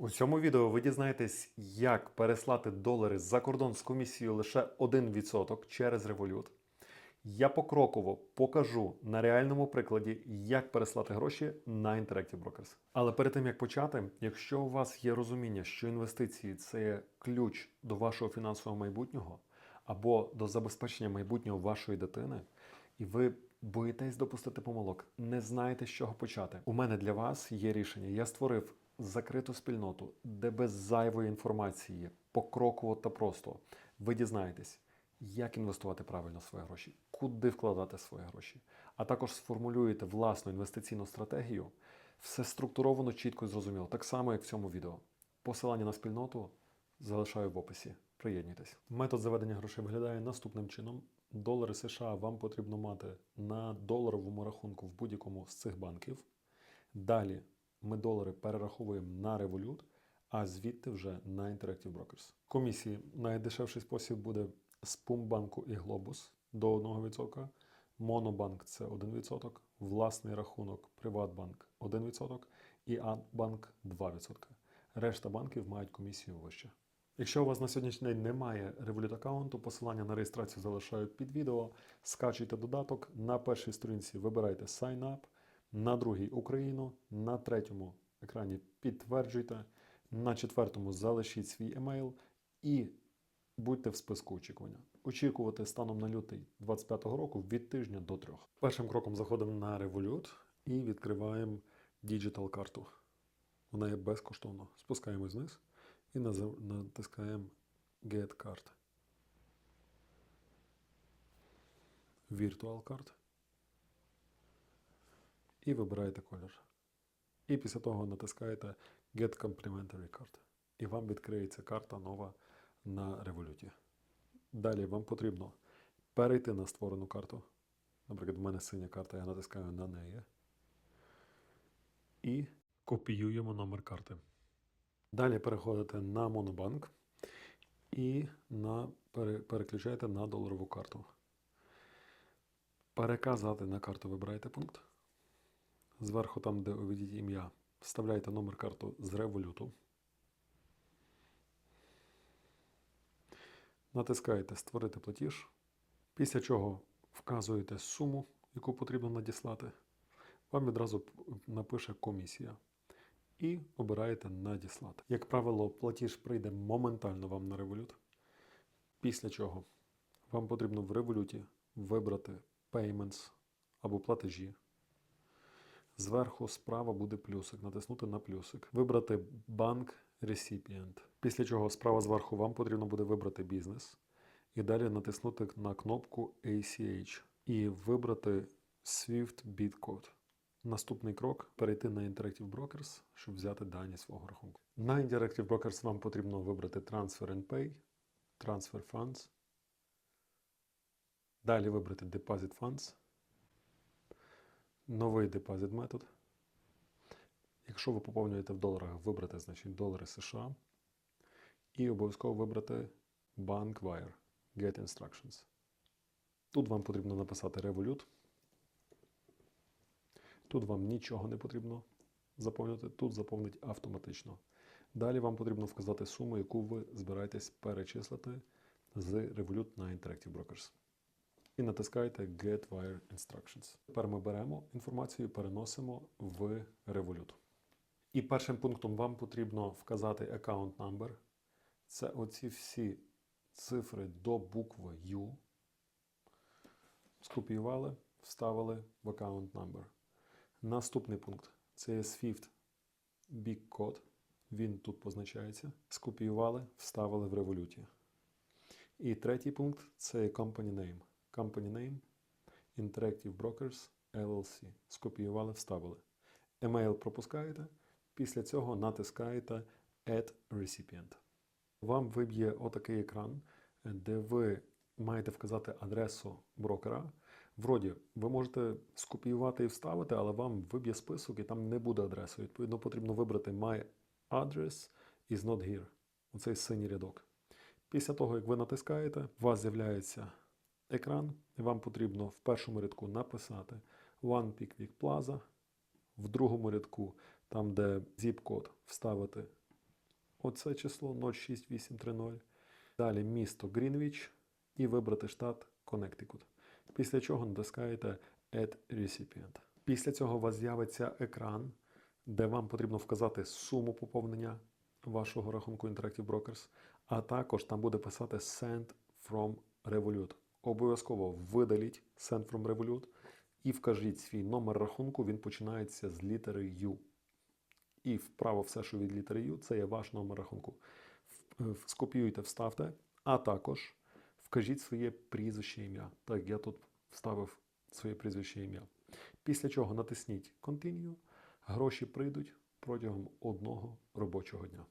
У цьому відео ви дізнаєтесь, як переслати долари за кордон з комісією лише 1% через Revolut. Я покроково покажу на реальному прикладі, як переслати гроші на Interactive Brokers. Але перед тим як почати, якщо у вас є розуміння, що інвестиції це ключ до вашого фінансового майбутнього або до забезпечення майбутнього вашої дитини, і ви боїтесь допустити помилок, не знаєте, з чого почати. У мене для вас є рішення. Я створив закриту спільноту, де без зайвої інформації, покроково та просто ви дізнаєтесь, як інвестувати правильно свої гроші, куди вкладати свої гроші, а також сформулюєте власну інвестиційну стратегію. Все структуровано, чітко і зрозуміло, так само, як в цьому відео. Посилання на спільноту залишаю в описі. Приєднуйтесь. Метод заведення грошей виглядає наступним чином. Долари США вам потрібно мати на доларовому рахунку в будь-якому з цих банків. Далі ми долари перераховуємо на Revolut, а звідти вже на Interactive Brokers. Комісії найдешевший спосіб буде з Пумбанку і Глобус до 1%. Монобанк це 1%, власний рахунок Приватбанк 1% і Адбанк 2%. Решта банків мають комісію вище. Якщо у вас на сьогоднішній день немає Revolut аккаунту, посилання на реєстрацію залишаю під відео. Скачуйте додаток. На першій сторінці вибирайте Sign Up, на другій Україну, на третьому екрані підтверджуйте, на четвертому залишіть свій емейл і будьте в списку очікування. Очікувати станом на лютий 2025 року від тижня до трьох. Першим кроком заходимо на Revolut і відкриваємо Digital карту. Вона є безкоштовно. Спускаємось вниз і натискаємо Get Card. Virtual Card. І вибираєте колір. І після того натискаєте Get Complimentary Card. І вам відкриється карта нова на революті. Далі вам потрібно перейти на створену карту. Наприклад, в мене синя карта, я натискаю на неї. І копіюємо номер карти. Далі переходите на Монобанк і на, пере, переключаєте на доларову карту. Переказати на карту вибираєте пункт. Зверху, там, де уведіть ім'я, вставляєте номер карту з революту. Натискаєте Створити платіж. Після чого вказуєте суму, яку потрібно надіслати. Вам відразу напише комісія. І обираєте надіслати. Як правило, платіж прийде моментально вам на револют. Після чого вам потрібно в революті вибрати Payments або платежі. Зверху справа буде плюсик, натиснути на плюсик, вибрати банк Recipient. Після чого справа зверху вам потрібно буде вибрати бізнес і далі натиснути на кнопку ACH і вибрати Swift Bitcode. Наступний крок перейти на Interactive Brokers, щоб взяти дані свого рахунку. На Interactive Brokers вам потрібно вибрати Transfer and Pay, Transfer Funds. Далі вибрати Deposit Funds новий депозит метод. Якщо ви поповнюєте в доларах, вибрати значить долари США і обов'язково вибрати Bank Wire Get Instructions. Тут вам потрібно написати Revolut. Тут вам нічого не потрібно заповнити, тут заповнить автоматично. Далі вам потрібно вказати суму, яку ви збираєтесь перечислити з Revolut на Interactive Brokers і натискаєте Get Wire Instructions. Тепер ми беремо інформацію переносимо в Revolut. І першим пунктом вам потрібно вказати Account Number. Це оці всі цифри до букви U. Скопіювали, вставили в Account Number. Наступний пункт це є Swift Big Code. Він тут позначається. Скопіювали, вставили в революті. І третій пункт це Company Name. Company Name Interactive Brokers LLC. Скопіювали, вставили. Емейл пропускаєте. Після цього натискаєте Add Recipient. Вам виб'є отакий екран, де ви маєте вказати адресу брокера. Вроді, ви можете скопіювати і вставити, але вам виб'є список і там не буде адреси. Відповідно, потрібно вибрати My address is not here. Оцей синій рядок. Після того, як ви натискаєте, у вас з'являється екран, вам потрібно в першому рядку написати One Pickwick Plaza, в другому рядку, там де zip-код, вставити оце число 06830. Далі місто Грінвіч і вибрати штат Коннектикут. Після чого натискаєте Add Recipient. Після цього у вас з'явиться екран, де вам потрібно вказати суму поповнення вашого рахунку Interactive Brokers, а також там буде писати Send from Revolut. Обов'язково видаліть Send from Revolut і вкажіть свій номер рахунку, він починається з літери U. І вправо все, що від літери U, це є ваш номер рахунку. В- Скопіюйте, вставте, а також вкажіть своє прізвище ім'я. Так, я тут вставив своє прізвище ім'я. Після чого натисніть Continue, гроші прийдуть протягом одного робочого дня.